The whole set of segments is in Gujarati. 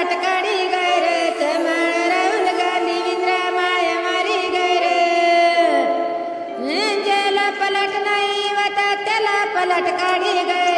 લટકડી ગર ચમણ રવન ગાંધી વિંદ્રા માયા મારી ગર જલ પલટ નહીં વતા તેલા પલટ કાઢી ગર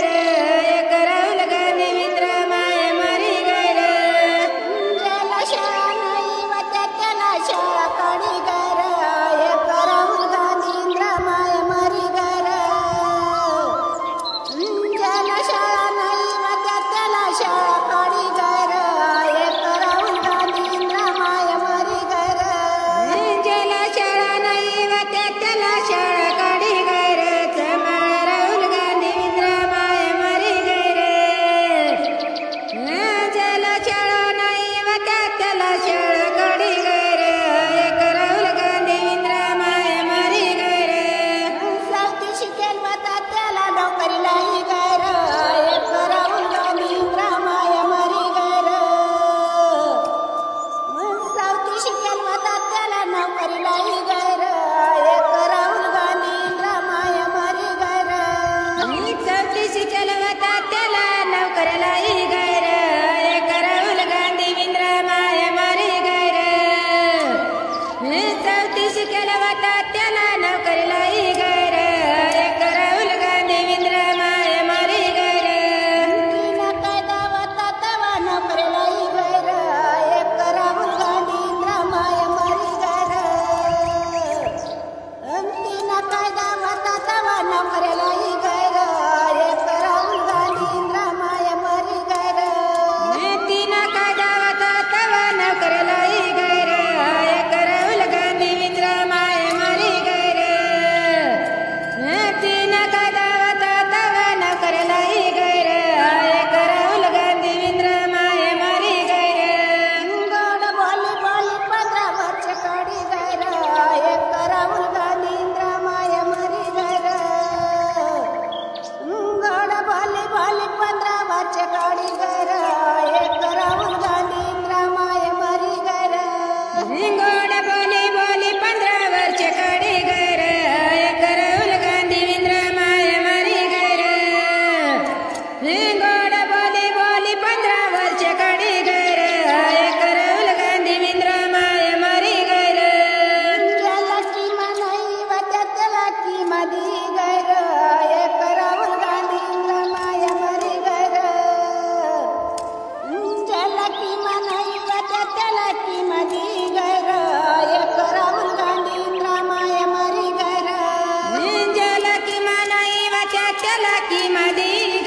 My Madeira.